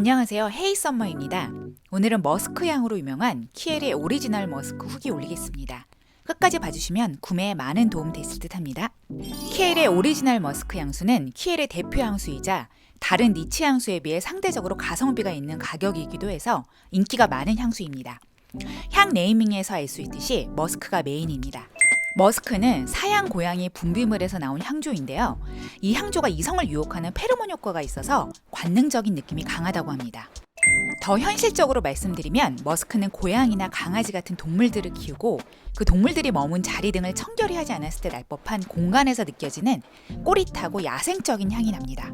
안녕하세요. 헤이 썸머입니다. 오늘은 머스크 향으로 유명한 키엘의 오리지널 머스크 후기 올리겠습니다. 끝까지 봐주시면 구매에 많은 도움 됐을 듯 합니다. 키엘의 오리지널 머스크 향수는 키엘의 대표 향수이자 다른 니치 향수에 비해 상대적으로 가성비가 있는 가격이기도 해서 인기가 많은 향수입니다. 향 네이밍에서 알 수 있듯이 머스크가 메인입니다. 머스크는 사양 고양이 분비물에서 나온 향조인데요. 이 향조가 이성을 유혹하는 페로몬 효과가 있어서 관능적인 느낌이 강하다고 합니다. 더 현실적으로 말씀드리면 머스크는 고양이나 강아지 같은 동물들을 키우고 그 동물들이 머문 자리 등을 청결히 하지 않았을 때 날 법한 공간에서 느껴지는 꼬릿하고 야생적인 향이 납니다.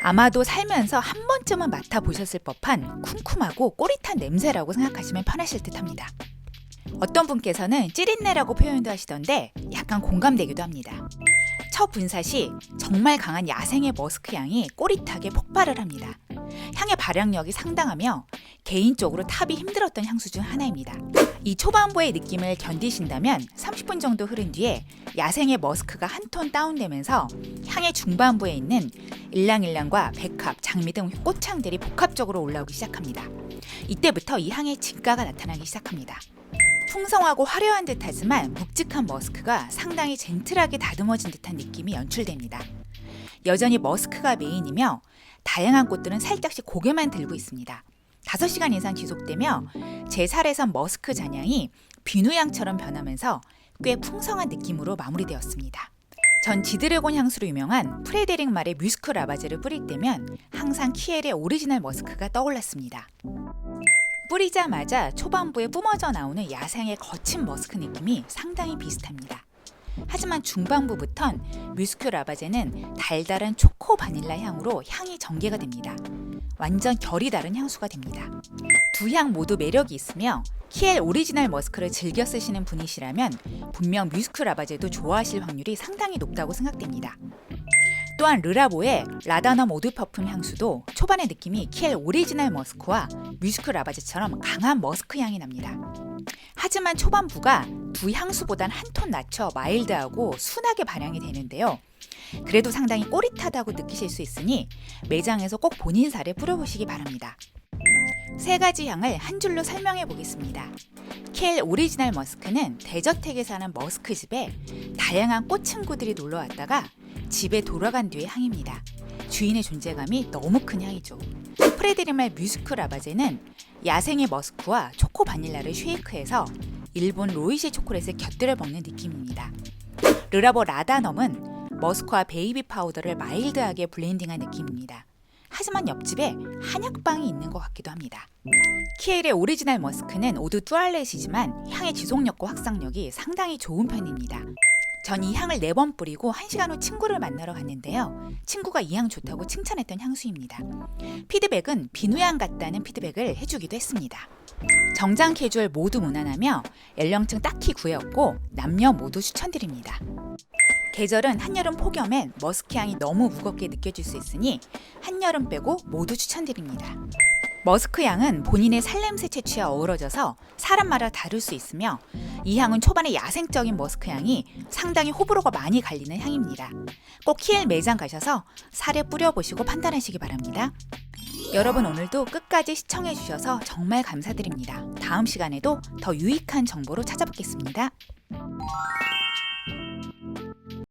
아마도 살면서 한 번쯤은 맡아보셨을 법한 쿰쿰하고 꼬릿한 냄새라고 생각하시면 편하실 듯 합니다. 어떤 분께서는 찌릿내라고 표현도 하시던데 약간 공감되기도 합니다. 첫 분사 시 정말 강한 야생의 머스크 향이 꼬릿하게 폭발을 합니다. 향의 발향력이 상당하며 개인적으로 탑이 힘들었던 향수 중 하나입니다. 이 초반부의 느낌을 견디신다면 30분 정도 흐른 뒤에 야생의 머스크가 한 톤 다운되면서 향의 중반부에 있는 일랑일랑과 백합, 장미 등 꽃향들이 복합적으로 올라오기 시작합니다. 이때부터 이 향의 진가가 나타나기 시작합니다. 풍성하고 화려한 듯하지만 묵직한 머스크가 상당히 젠틀하게 다듬어진 듯한 느낌이 연출됩니다. 여전히 머스크가 메인이며 다양한 꽃들은 살짝씩 고개만 들고 있습니다. 5시간 이상 지속되며 제 살에선 머스크 잔향이 비누향처럼 변하면서 꽤 풍성한 느낌으로 마무리되었습니다. 전 지드래곤 향수로 유명한 프레데릭 말의 뮤스크 라바제를 뿌릴 때면 항상 키엘의 오리지널 머스크가 떠올랐습니다. 뿌리자마자 초반부에 뿜어져 나오는 야생의 거친 머스크 느낌이 상당히 비슷합니다. 하지만 중반부부턴 뮤스큐 라바제는 달달한 초코 바닐라 향으로 향이 전개가 됩니다. 완전 결이 다른 향수가 됩니다. 두 향 모두 매력이 있으며 키엘 오리지널 머스크를 즐겨 쓰시는 분이시라면 분명 뮤스큐 라바제도 좋아하실 확률이 상당히 높다고 생각됩니다. 또한 르라보의 라다넘 오드 퍼퓸 향수도 초반의 느낌이 키엘 오리지널 머스크와 뮤스크 라바제처럼 강한 머스크 향이 납니다. 하지만 초반부가 두 향수보단 한 톤 낮춰 마일드하고 순하게 발향이 되는데요. 그래도 상당히 꼬릿하다고 느끼실 수 있으니 매장에서 꼭 본인 살에 뿌려보시기 바랍니다. 세 가지 향을 한 줄로 설명해 보겠습니다. 켈 오리지널 머스크는 대저택에 사는 머스크 집에 다양한 꽃 친구들이 놀러 왔다가 집에 돌아간 뒤의 향입니다. 주인의 존재감이 너무 큰 향이죠. 프레드리말 뮤스크 라바제는 야생의 머스크와 초코 바닐라를 쉐이크해서 일본 로이시 초콜릿을 곁들여 먹는 느낌입니다. 르라보 라다넘은 머스크와 베이비 파우더를 마일드하게 블렌딩한 느낌입니다. 하지만 옆집에 한약방이 있는 것 같기도 합니다. 키엘의 오리지널 머스크는 모두 뚜알렛이지만 향의 지속력과 확산력이 상당히 좋은 편입니다. 전 이 향을 네 번 뿌리고 한 시간 후 친구를 만나러 갔는데요. 친구가 이 향 좋다고 칭찬했던 향수입니다. 피드백은 비누향 같다는 피드백을 해주기도 했습니다. 정장 캐주얼 모두 무난하며 연령층 딱히 구애없고 남녀 모두 추천드립니다. 계절은 한여름 폭염엔 머스크 향이 너무 무겁게 느껴질 수 있으니 한여름 빼고 모두 추천드립니다. 머스크 향은 본인의 살냄새 채취와 어우러져서 사람마다 다를 수 있으며 이 향은 초반에 야생적인 머스크 향이 상당히 호불호가 많이 갈리는 향입니다. 꼭 키엘 매장 가셔서 살에 뿌려보시고 판단하시기 바랍니다. 여러분 오늘도 끝까지 시청해 주셔서 정말 감사드립니다. 다음 시간에도 더 유익한 정보로 찾아뵙겠습니다.